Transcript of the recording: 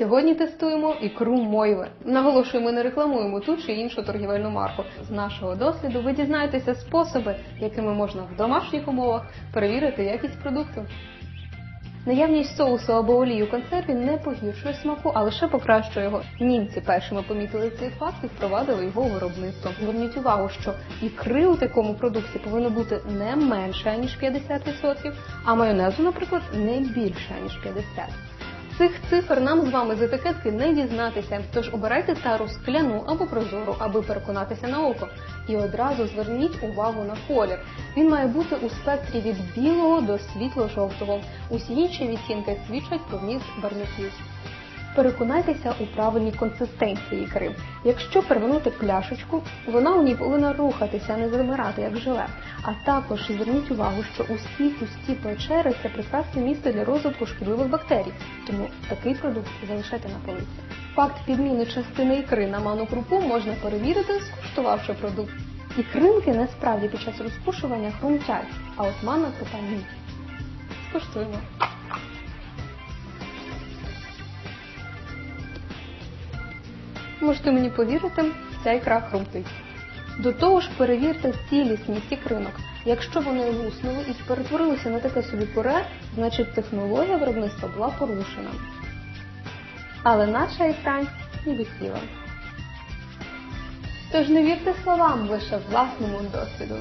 Сьогодні тестуємо ікру Мойве. Наголошую, ми не рекламуємо ту чи іншу торгівельну марку. З нашого досвіду ви дізнаєтеся способи, якими можна в домашніх умовах перевірити якість продукту. Наявність соусу або олії у консерві не погіршує смаку, а лише покращує його. Німці першими помітили цей факт і впровадили його виробництво. Зверніть увагу, що ікри у такому продукті повинно бути не менше ніж 50%, а майонезу, наприклад, не більше ніж 50%. Цих цифр нам з вами з етикетки не дізнатися, тож обирайте тару скляну або прозору, аби переконатися на око. І одразу зверніть увагу на колір. Він має бути у спектрі від білого до світло-жовтого. Усі інші відтінки свідчать про вміст барників. Переконайтеся у правильній консистенції ікри. Якщо перевернути пляшечку, вона у ній повинна рухатися, не замирати, як желе. А також зверніть увагу, що усі пусті печери це прекрасне місце для розвитку шкідливих бактерій, тому такий продукт залишайте на полиці. Факт підміни частини ікри на ману крупу можна перевірити, скуштувавши продукт. Ікринки насправді під час розпушування хрумтять, а от манна крупа ні. Скуштуємо. Можете мені повірити, ця ікра крутить. До того ж, перевірте цілісність ікринок. Якщо вони луснули і перетворилися на таке собі пюре, значить технологія виробництва була порушена. Але наша ікра не ціла. Тож не вірте словам лише власному досвіду.